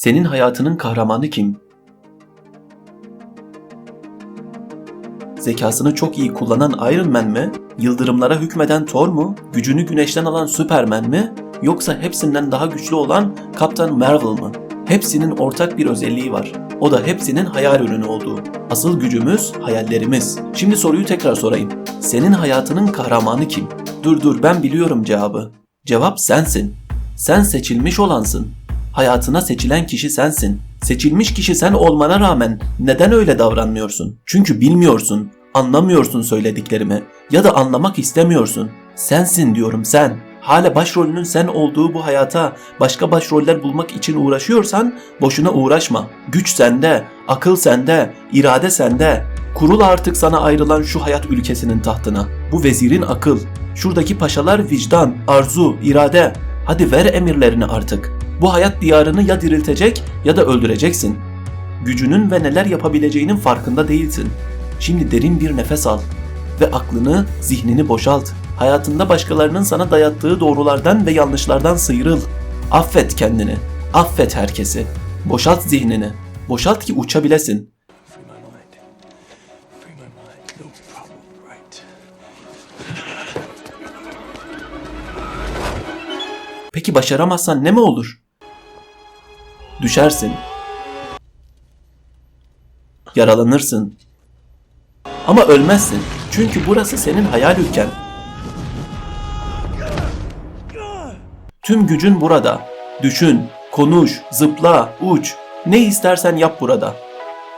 Senin hayatının kahramanı kim? Zekasını çok iyi kullanan Iron Man mi? Yıldırımlara hükmeden Thor mu? Gücünü güneşten alan Superman mi? Yoksa hepsinden daha güçlü olan Kaptan Marvel mı? Hepsinin ortak bir özelliği var. O da hepsinin hayal ürünü olduğu. Asıl gücümüz hayallerimiz. Şimdi soruyu tekrar sorayım. Senin hayatının kahramanı kim? Dur dur ben biliyorum cevabı. Cevap sensin. Sen seçilmiş olansın. Hayatına seçilen kişi sensin. Seçilmiş kişi sen olmana rağmen neden öyle davranmıyorsun? Çünkü bilmiyorsun, anlamıyorsun söylediklerimi ya da anlamak istemiyorsun. Sensin diyorum sen. Hala başrolünün sen olduğu bu hayata başka başroller bulmak için uğraşıyorsan boşuna uğraşma. Güç sende, akıl sende, irade sende. Kurul artık sana ayrılan şu hayat ülkesinin tahtına. Bu vezirin akıl. Şuradaki paşalar vicdan, arzu, irade. Hadi ver emirlerini artık. Bu hayat diyarını ya diriltecek ya da öldüreceksin. Gücünün ve neler yapabileceğinin farkında değilsin. Şimdi derin bir nefes al ve aklını, zihnini boşalt. Hayatında başkalarının sana dayattığı doğrulardan ve yanlışlardan sıyrıl. Affet kendini. Affet herkesi. Boşalt zihnini. Boşalt ki uçabilesin. Peki başaramazsan ne mi olur? Düşersin. Yaralanırsın. Ama ölmezsin. Çünkü burası senin hayal ülken. Tüm gücün burada. Düşün, konuş, zıpla, uç. Ne istersen yap burada.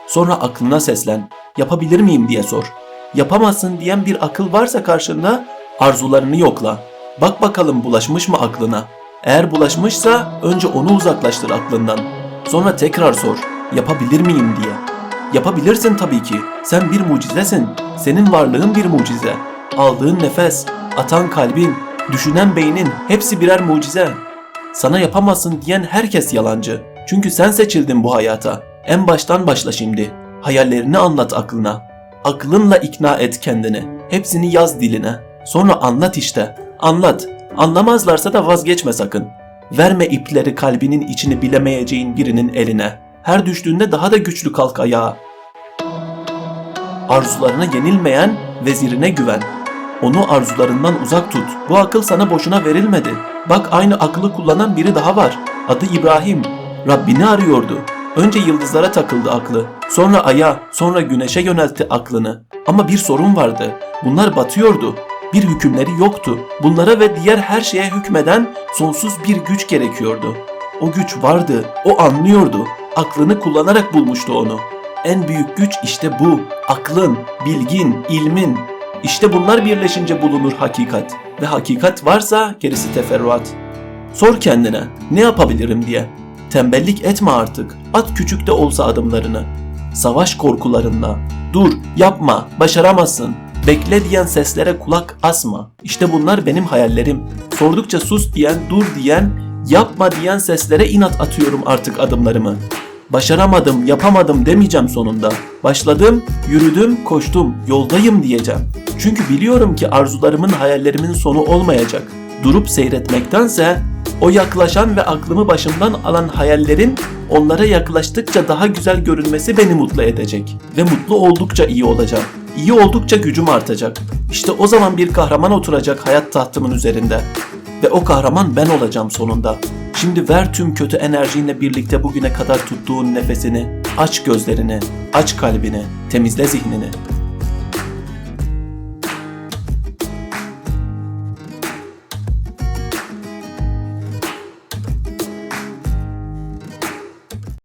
Sonra aklına seslen. Yapabilir miyim diye sor. Yapamazsın diyen bir akıl varsa karşında arzularını yokla. Bak bakalım bulaşmış mı aklına? Eğer bulaşmışsa önce onu uzaklaştır aklından. Sonra tekrar sor. Yapabilir miyim diye. Yapabilirsin tabii ki. Sen bir mucizesin. Senin varlığın bir mucize. Aldığın nefes, atan kalbin, düşünen beynin hepsi birer mucize. Sana yapamazsın diyen herkes yalancı. Çünkü sen seçildin bu hayata. En baştan başla şimdi. Hayallerini anlat aklına. Aklınla ikna et kendini. Hepsini yaz diline. Sonra anlat işte. Anlat. Anlamazlarsa da vazgeçme sakın. Verme ipleri kalbinin içini bilemeyeceğin birinin eline. Her düştüğünde daha da güçlü kalk ayağa. Arzularına yenilmeyen vezirine güven. Onu arzularından uzak tut. Bu akıl sana boşuna verilmedi. Bak aynı aklı kullanan biri daha var. Adı İbrahim. Rabbini arıyordu. Önce yıldızlara takıldı aklı. Sonra aya, sonra güneşe yöneltti aklını. Ama bir sorun vardı. Bunlar batıyordu. Bir hükümleri yoktu. Bunlara ve diğer her şeye hükmeden sonsuz bir güç gerekiyordu. O güç vardı. O anlıyordu. Aklını kullanarak bulmuştu onu. En büyük güç işte bu. Aklın, bilgin, ilmin. İşte bunlar birleşince bulunur hakikat. Ve hakikat varsa gerisi teferruat. Sor kendine ne yapabilirim diye. Tembellik etme artık. At küçük de olsa adımlarını. Savaş korkularınla. Dur, yapma, başaramazsın. Bekle diyen seslere kulak asma. İşte bunlar benim hayallerim. Sordukça sus diyen, dur diyen, yapma diyen seslere inat atıyorum artık adımlarımı. Başaramadım, yapamadım demeyeceğim sonunda. Başladım, yürüdüm, koştum, yoldayım diyeceğim. Çünkü biliyorum ki arzularımın, hayallerimin sonu olmayacak. Durup seyretmektense o yaklaşan ve aklımı başımdan alan hayallerin onlara yaklaştıkça daha güzel görünmesi beni mutlu edecek. Ve mutlu oldukça iyi olacağım. İyi oldukça gücüm artacak. İşte o zaman bir kahraman oturacak hayat tahtımın üzerinde. Ve o kahraman ben olacağım sonunda. Şimdi ver tüm kötü enerjinle birlikte bugüne kadar tuttuğun nefesini. Aç gözlerini, aç kalbini, temizle zihnini.